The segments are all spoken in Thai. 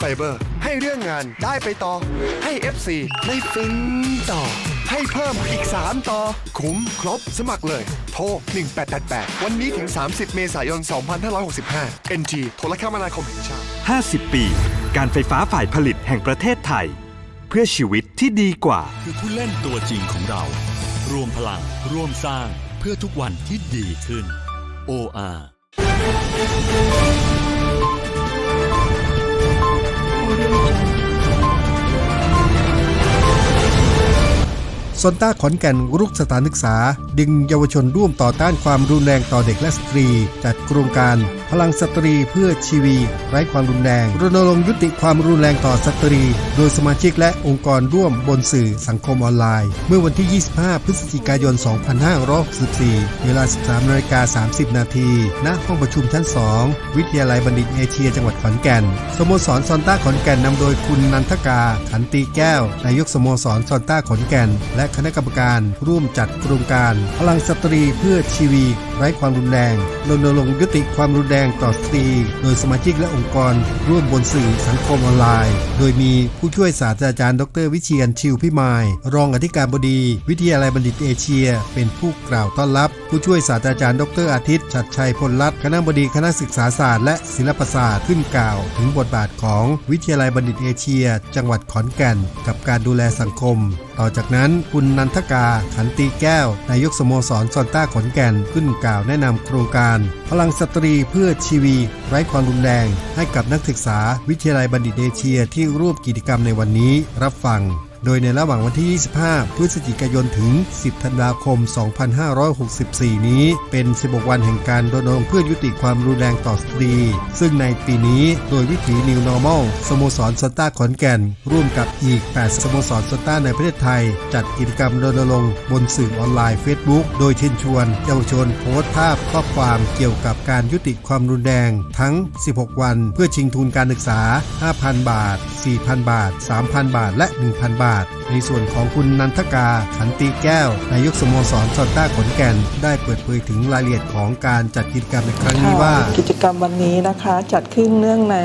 Fiber ให้เรื่องงานได้ไปต่อ ให้ FC ได้ฟินต่อ ให้เพิ่มอีก 3 ต่อ คุ้มครบสมัครเลย โทร 1888 วันนี้ถึง 30 เมษายน 2565 NG โทรคมนาคมแห่งชาติ 50 ปี การไฟฟ้าฝ่ายผลิตแห่งประเทศไทย เพื่อชีวิตที่ดีกว่า คือผู้เล่นตัวจริงของเรา รวมพลังร่วมสร้างเพื่อทุกวันที่ดีขึ้น OR ซอนต้าขอนแก่นรุกสถานศึกษา ดึงเยาวชนร่วมต่อต้านความรุนแรงต่อเด็กและสตรี จัดโครงการ พลังสตรีเพื่อชีวี ไร้ความรุนแรงรณรงค์ยุติความรุนแรงต่อสตรี โดยสมาชิกและองค์กรร่วมบนสื่อสังคมออนไลน์ เมื่อวันที่ 25 พฤศจิกายน 2564 เวลา 13นาฬิกา30 นาที ณ ห้องประชุมชั้น 2 วิทยาลัยบัณฑิตเอเชีย จังหวัดขอนแก่น สโมสรซอนต้าขอนแก่นนำโดยคุณนันทกา ขันตีแก้ว นายกสโมสรซอนต้าขอนแก่น และคณะกรรมการ ร่วมจัดโครงการ พลังสตรีเพื่อชีวี ไร้ความรุนแรงรณรงค์ยุติความรุนแรงต่อสตรี โดยสมาชิกและองค์กร ร่วมบนสื่อสังคมออนไลน์ โดยมีผู้ช่วยศาสตราจารย์ ดร วิเชียนชิวพิมาย รองอธิการบดี วิทยาลัยบัณฑิตเอเชีย เป็นผู้กล่าวต้อนรับ ผู้ช่วยศาสตราจารย์ ดรอาทิตย์ ชัดชัยพลรัตน์คณะบดีคณะศึกษาศาสตร์และศิลปศาสตร์ขึ้นกล่าว ถึงบทบาทของวิทยาลัยบัณฑิตเอเชีย จังหวัดขอนแก่น กับการดูแลสังคม ต่อจากนั้นคุณนันทกาขันตีแก้ว นายกสโมสรซอนต้าขอนแก่นขึ้นกล่าวแนะนำโครงการ พลังสตรีเพื่อชีวี ไร้ความรุนแรง ให้กับนักศึกษาวิทยาลัยบัณฑิตเอเชียที่ร่วมกิจกรรมในวันนี้รับฟัง โดยในระหว่างวันที่ 25 พฤศจิกายนถึง 10 ธันวาคม 2564 นี้ เป็น 16 วันแห่งการรณรงค์เพื่อยุติความรุนแรงต่อสตรี ซึ่งในปีนี้โดยวิถี New Normal สโมสรสตาขอนแก่น ร่วมกับอีก 8 สโมสรสตาในประเทศไทย จัดกิจกรรมรณรงค์บนสื่อออนไลน์ Facebook โดยเชิญชวนเยาวชนโพสต์ภาพข้อความเกี่ยวกับการยุติความรุนแรงทั้ง 16 วัน เพื่อชิงทุนการศึกษา 5,000 บาท 4,000 บาท 3,000 บาท และ 1,000 บาท ar. ในส่วนของคุณนันทกาขันตีแก้วนายกสโมสรซอนต้าขอนแก่น ได้เปิดเผยถึงรายละเอียดของการจัดกิจกรรมในครั้งนี้ว่า กิจกรรมวันนี้นะคะจัดขึ้นเนื่องใน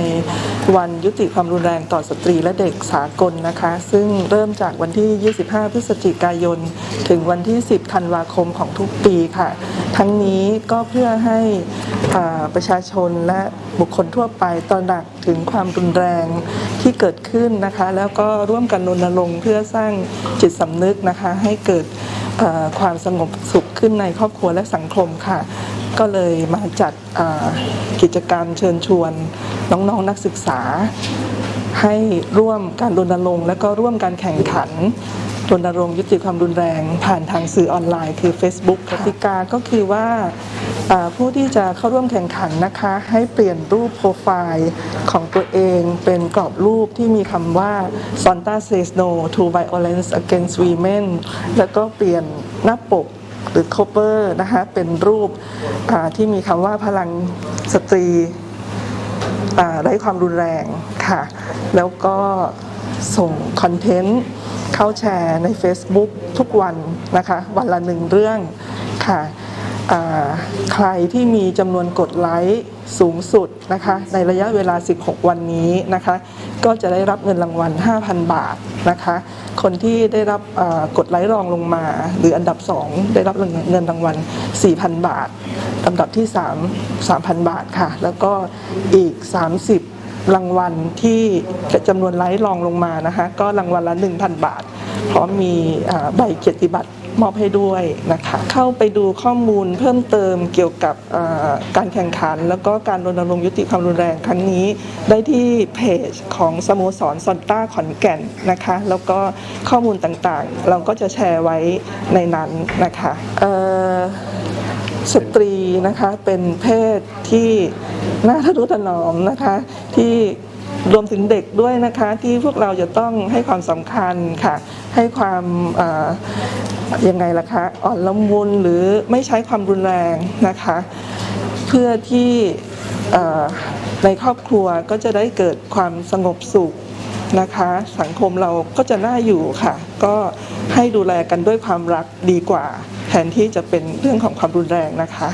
วันยุติความรุนแรงต่อสตรีและเด็กสากลนะคะ ซึ่งเริ่มจากวันที่ 25 พฤศจิกายน ถึงวันที่ 10 ธันวาคมของทุกปีค่ะ ทั้งนี้ก็เพื่อให้ประชาชนและบุคคลทั่วไปตระหนักถึงความรุนแรงที่เกิดขึ้นนะคะ แล้วก็ร่วมกันรณรงค์เพื่อสร้างจิตสำนึกนะคะให้เกิดความสงบสุขขึ้นในครอบครัวและสังคมค่ะ ก็เลยมาจัดกิจกรรมเชิญชวนน้องๆนนักศึกษา ให้ร่วมการรณรงค์และก็ร่วมการแข่งขันรณรงค์ยุติความรุนแรง ผ่านทางสื่อออนไลน์คือ Facebook กติกาก็คือว่า ผู้ที่จะเข้าร่วมแข่งขันนะคะ ให้เปลี่ยนรูปโปรไฟล์ของตัวเองเป็นกรอบรูปที่มีคำว่า Sonta says no to violence against women แล้วก็เปลี่ยนหน้าปกหรือ cover นะคะเป็นรูปที่มีคำว่าพลังสตรีไร้ความรุนแรงค่ะ แล้วก็ส่งคอนเทนต์เข้าแชร์ใน Facebook ทุกวันนะคะ วันละหนึ่งเรื่องค่ะ ใครที่มีจำนวนกดไลค์สูงสุดนะคะในระยะเวลา 16 วันนี้นะคะ ก็จะได้รับเงินรางวัล 5,000 บาทนะคะ คนที่ได้รับกดไลค์รองลงมา หรืออันดับ 2 ได้รับเงินรางวัล 4,000 บาทลำดับที่ 3 3,000 บาทค่ะ แล้วก็อีก 30 รางวัลที่จำนวนไลค์รองลงมานะคะ ก็รางวัลละ 1,000 บาท พร้อมมีใบเกียรติบัตร มอบให้ด้วยนะคะ เข้าไปดูข้อมูลเพิ่มเติมเกี่ยวกับการแข่งขัน แล้วก็การรณรงค์ยุติความรุนแรงครั้งนี้ ได้ที่เพจของสโมสรซอนต้าขอนแก่นนะคะ แล้วก็ข้อมูลต่างๆ เราก็จะแชร์ไว้ในนั้นนะคะสตรีนะคะเป็นเพศที่น่าทะนุถนอมนะคะที่รวมถึงเด็กด้วยนะคะที่พวกเราจะต้องให้ความสำคัญค่ะ ให้ความ ยังไงล่ะคะ อ่อนละมุนหรือไม่ใช้ความรุนแรงนะคะ เพื่อที่ในครอบครัวก็จะได้เกิดความสงบสุขนะคะ สังคมเราก็จะน่าอยู่ค่ะ ก็ให้ดูแลกันด้วยความรักดีกว่า แทนที่จะเป็นเรื่องของความรุนแรงนะคะ